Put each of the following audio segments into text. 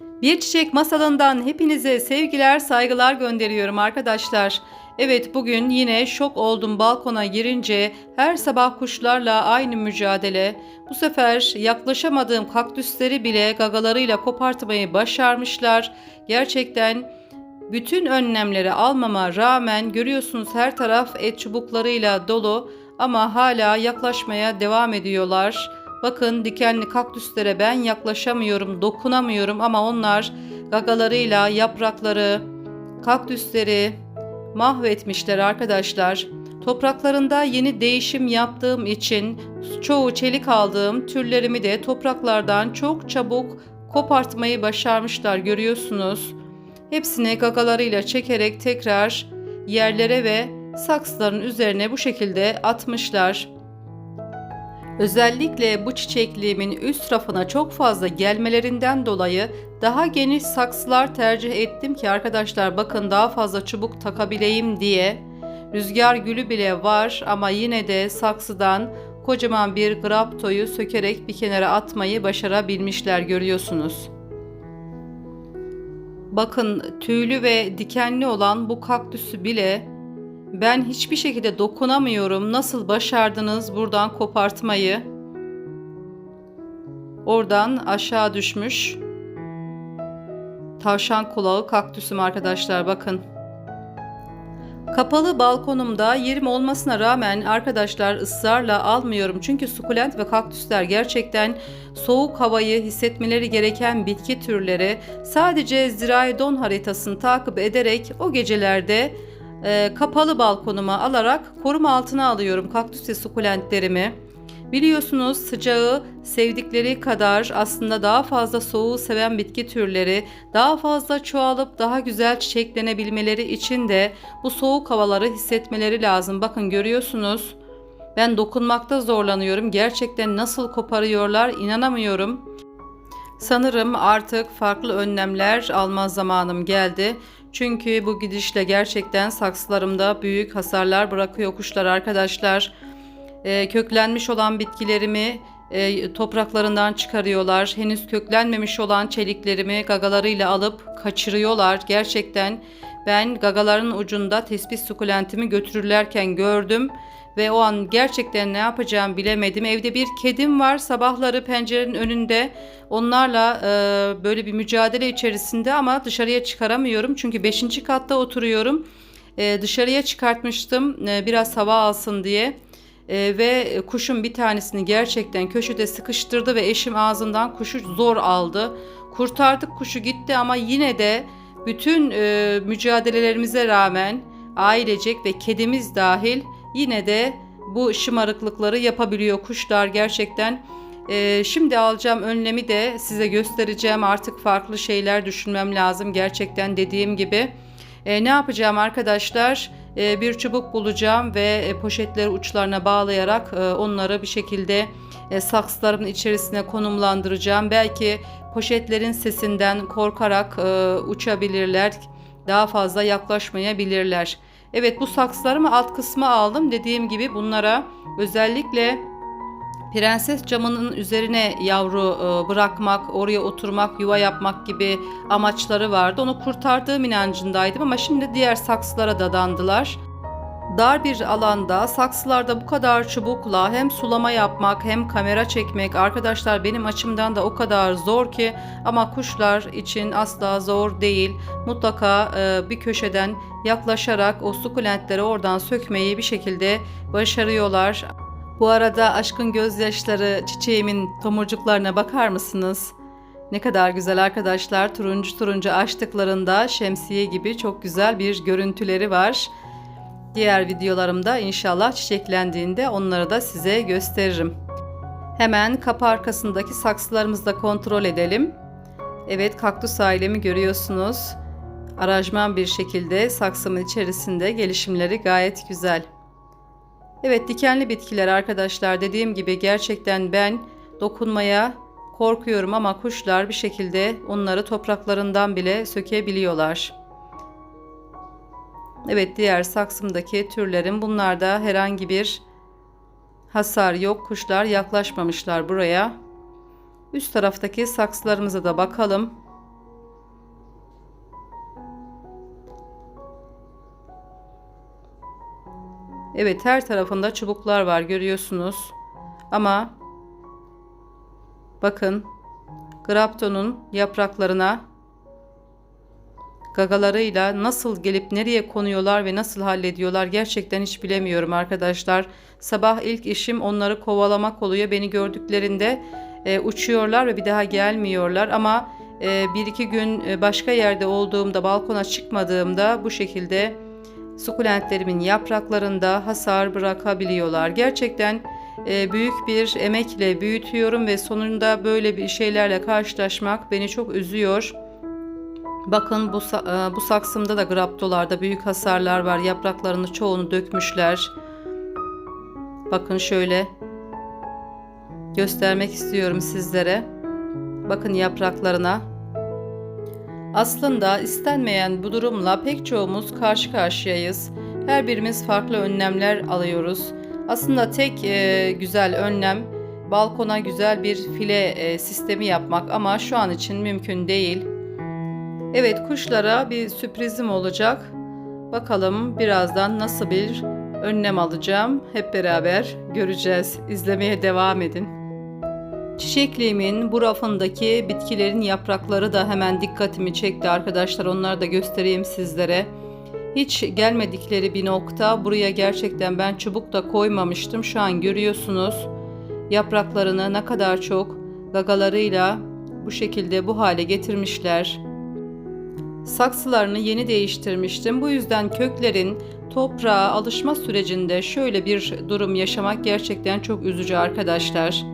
Bir Çiçek Masalı'ndan hepinize sevgiler, saygılar gönderiyorum arkadaşlar. Evet bugün yine şok oldum balkona girince her sabah kuşlarla aynı mücadele. Bu sefer yaklaşamadığım kaktüsleri bile gagalarıyla kopartmayı başarmışlar. Gerçekten bütün önlemleri almama rağmen görüyorsunuz her taraf et çubuklarıyla dolu ama hala yaklaşmaya devam ediyorlar. Bakın dikenli kaktüslere ben yaklaşamıyorum, dokunamıyorum ama onlar gagalarıyla yaprakları, kaktüsleri mahvetmişler arkadaşlar. Topraklarında yeni değişim yaptığım için çoğu çelik aldığım türlerimi de topraklardan çok çabuk kopartmayı başarmışlar görüyorsunuz. Hepsini gagalarıyla çekerek tekrar yerlere ve saksıların üzerine bu şekilde atmışlar. Özellikle bu çiçekliğimin üst rafına çok fazla gelmelerinden dolayı daha geniş saksılar tercih ettim ki arkadaşlar bakın daha fazla çubuk takabileyim diye. Rüzgar gülü bile var ama yine de saksıdan kocaman bir graptoyu sökerek bir kenara atmayı başarabilmişler görüyorsunuz. Bakın tüylü ve dikenli olan bu kaktüsü bile ben hiçbir şekilde dokunamıyorum. Nasıl başardınız buradan kopartmayı? Oradan aşağı düşmüş. Tavşan kulağı kaktüsüm arkadaşlar bakın. Kapalı balkonumda yerim olmasına rağmen arkadaşlar ısrarla almıyorum. Çünkü sukulent ve kaktüsler gerçekten soğuk havayı hissetmeleri gereken bitki türleri. Sadece zirai don haritasını takip ederek o gecelerde e, kapalı balkonuma alarak koruma altına alıyorum kaktüs ve sukulentlerimi. Biliyorsunuz sıcağı sevdikleri kadar aslında daha fazla soğuğu seven bitki türleri daha fazla çoğalıp daha güzel çiçeklenebilmeleri için de bu soğuk havaları hissetmeleri lazım. Bakın görüyorsunuz. Ben dokunmakta zorlanıyorum. Gerçekten nasıl koparıyorlar inanamıyorum. Sanırım artık farklı önlemler alma zamanım geldi. Çünkü bu gidişle gerçekten saksılarımda büyük hasarlar bırakıyor kuşlar arkadaşlar. Ee, köklenmiş olan bitkilerimi e, topraklarından çıkarıyorlar. Henüz köklenmemiş olan çeliklerimi gagalarıyla alıp kaçırıyorlar. Gerçekten ben gagaların ucunda tespih sukulentimi götürürlerken gördüm ve o an gerçekten ne yapacağımı bilemedim. Evde bir kedim var. Sabahları pencerenin önünde onlarla e, böyle bir mücadele içerisinde ama dışarıya çıkaramıyorum. Çünkü 5. katta oturuyorum. E, dışarıya çıkartmıştım e, biraz hava alsın diye. E, ve kuşun bir tanesini gerçekten köşede sıkıştırdı ve eşim ağzından kuşu zor aldı. Kurtardık kuşu gitti ama yine de bütün e, mücadelelerimize rağmen ailecek ve kedimiz dahil yine de bu şımarıklıkları yapabiliyor kuşlar gerçekten. Ee, şimdi alacağım önlemi de size göstereceğim. Artık farklı şeyler düşünmem lazım gerçekten dediğim gibi. Ee, ne yapacağım arkadaşlar? Ee, bir çubuk bulacağım ve e, poşetleri uçlarına bağlayarak e, onları bir şekilde e, saksıların içerisine konumlandıracağım. Belki poşetlerin sesinden korkarak e, uçabilirler. Daha fazla yaklaşmayabilirler. Evet bu saksılarımı alt kısmı aldım. Dediğim gibi bunlara özellikle prenses camının üzerine yavru e, bırakmak, oraya oturmak, yuva yapmak gibi amaçları vardı. Onu kurtardığım inancındaydım ama şimdi diğer saksılara dadandılar. Dar bir alanda saksılarda bu kadar çubukla hem sulama yapmak hem kamera çekmek arkadaşlar benim açımdan da o kadar zor ki ama kuşlar için asla zor değil. Mutlaka e, bir köşeden yaklaşarak o sukulentleri oradan sökmeyi bir şekilde başarıyorlar. Bu arada aşkın gözyaşları çiçeğimin tomurcuklarına bakar mısınız? Ne kadar güzel arkadaşlar. Turuncu turuncu açtıklarında şemsiye gibi çok güzel bir görüntüleri var. Diğer videolarımda inşallah çiçeklendiğinde onları da size gösteririm. Hemen kapı arkasındaki saksılarımızı da kontrol edelim. Evet kaktüs ailemi görüyorsunuz. Arajman bir şekilde saksımın içerisinde gelişimleri gayet güzel. Evet dikenli bitkiler arkadaşlar dediğim gibi gerçekten ben dokunmaya korkuyorum ama kuşlar bir şekilde onları topraklarından bile sökebiliyorlar. Evet diğer saksımdaki türlerim bunlarda herhangi bir hasar yok. Kuşlar yaklaşmamışlar buraya. Üst taraftaki saksılarımıza da bakalım. Evet her tarafında çubuklar var görüyorsunuz. Ama bakın Grapton'un yapraklarına gagalarıyla nasıl gelip nereye konuyorlar ve nasıl hallediyorlar gerçekten hiç bilemiyorum arkadaşlar. Sabah ilk işim onları kovalamak oluyor. Beni gördüklerinde e, uçuyorlar ve bir daha gelmiyorlar ama e, bir iki gün e, başka yerde olduğumda balkona çıkmadığımda bu şekilde sukulentlerimin yapraklarında hasar bırakabiliyorlar. Gerçekten e, büyük bir emekle büyütüyorum ve sonunda böyle bir şeylerle karşılaşmak beni çok üzüyor. Bakın bu, e, bu saksımda da graptolarda büyük hasarlar var. Yapraklarını çoğunu dökmüşler. Bakın şöyle göstermek istiyorum sizlere. Bakın yapraklarına. Aslında istenmeyen bu durumla pek çoğumuz karşı karşıyayız. Her birimiz farklı önlemler alıyoruz. Aslında tek e, güzel önlem balkona güzel bir file e, sistemi yapmak ama şu an için mümkün değil. Evet kuşlara bir sürprizim olacak. Bakalım birazdan nasıl bir önlem alacağım. Hep beraber göreceğiz. İzlemeye devam edin. Çiçekliğimin bu rafındaki bitkilerin yaprakları da hemen dikkatimi çekti arkadaşlar. Onları da göstereyim sizlere. Hiç gelmedikleri bir nokta. Buraya gerçekten ben çubuk da koymamıştım. Şu an görüyorsunuz. Yapraklarını ne kadar çok gagalarıyla bu şekilde bu hale getirmişler. Saksılarını yeni değiştirmiştim. Bu yüzden köklerin toprağa alışma sürecinde şöyle bir durum yaşamak gerçekten çok üzücü arkadaşlar.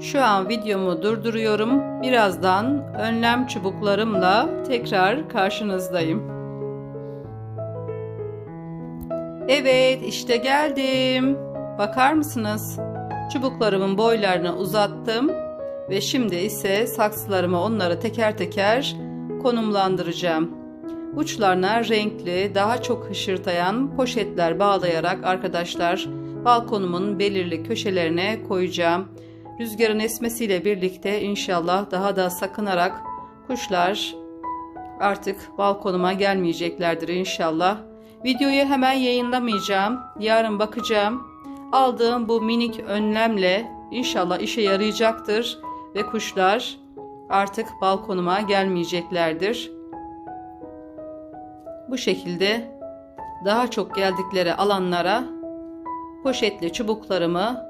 Şu an videomu durduruyorum. Birazdan önlem çubuklarımla tekrar karşınızdayım. Evet, işte geldim. Bakar mısınız? Çubuklarımın boylarını uzattım ve şimdi ise saksılarıma onları teker teker konumlandıracağım. Uçlarına renkli, daha çok hışırtayan poşetler bağlayarak arkadaşlar balkonumun belirli köşelerine koyacağım. Rüzgarın esmesiyle birlikte inşallah daha da sakınarak kuşlar artık balkonuma gelmeyeceklerdir inşallah. Videoyu hemen yayınlamayacağım. Yarın bakacağım. Aldığım bu minik önlemle inşallah işe yarayacaktır ve kuşlar artık balkonuma gelmeyeceklerdir. Bu şekilde daha çok geldikleri alanlara poşetli çubuklarımı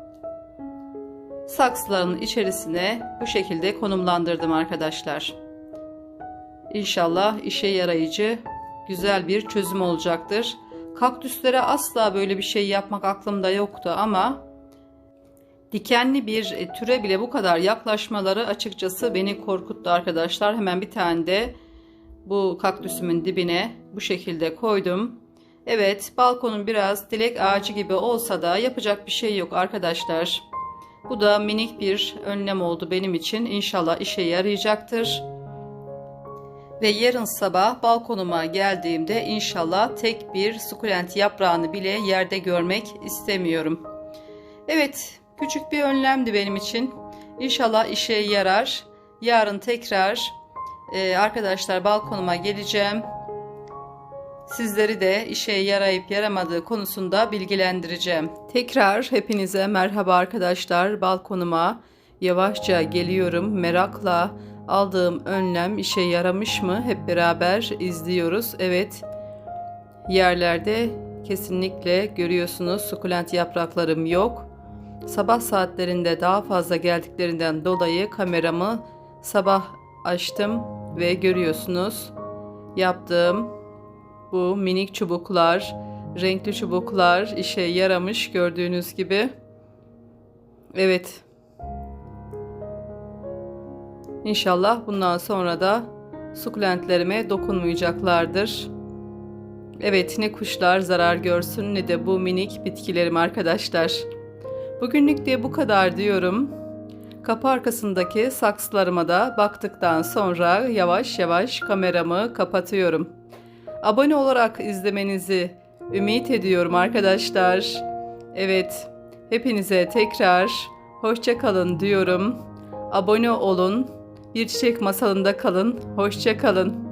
saksıların içerisine bu şekilde konumlandırdım arkadaşlar. İnşallah işe yarayıcı güzel bir çözüm olacaktır. Kaktüslere asla böyle bir şey yapmak aklımda yoktu ama dikenli bir türe bile bu kadar yaklaşmaları açıkçası beni korkuttu arkadaşlar. Hemen bir tane de bu kaktüsümün dibine bu şekilde koydum. Evet balkonun biraz dilek ağacı gibi olsa da yapacak bir şey yok arkadaşlar. Bu da minik bir önlem oldu benim için. İnşallah işe yarayacaktır. Ve yarın sabah balkonuma geldiğimde inşallah tek bir sukulent yaprağını bile yerde görmek istemiyorum. Evet, küçük bir önlemdi benim için. İnşallah işe yarar. Yarın tekrar e, arkadaşlar balkonuma geleceğim. Sizleri de işe yarayıp yaramadığı konusunda bilgilendireceğim. Tekrar hepinize merhaba arkadaşlar. Balkonuma yavaşça geliyorum. Merakla aldığım önlem işe yaramış mı? Hep beraber izliyoruz. Evet. Yerlerde kesinlikle görüyorsunuz sukulent yapraklarım yok. Sabah saatlerinde daha fazla geldiklerinden dolayı kameramı sabah açtım ve görüyorsunuz yaptığım bu minik çubuklar, renkli çubuklar işe yaramış gördüğünüz gibi. Evet. İnşallah bundan sonra da sukulentlerime dokunmayacaklardır. Evet ne kuşlar zarar görsün ne de bu minik bitkilerim arkadaşlar. Bugünlük de bu kadar diyorum. Kapı arkasındaki saksılarıma da baktıktan sonra yavaş yavaş kameramı kapatıyorum. Abone olarak izlemenizi ümit ediyorum arkadaşlar. Evet, hepinize tekrar hoşça kalın diyorum. Abone olun. Bir çiçek masalında kalın. Hoşça kalın.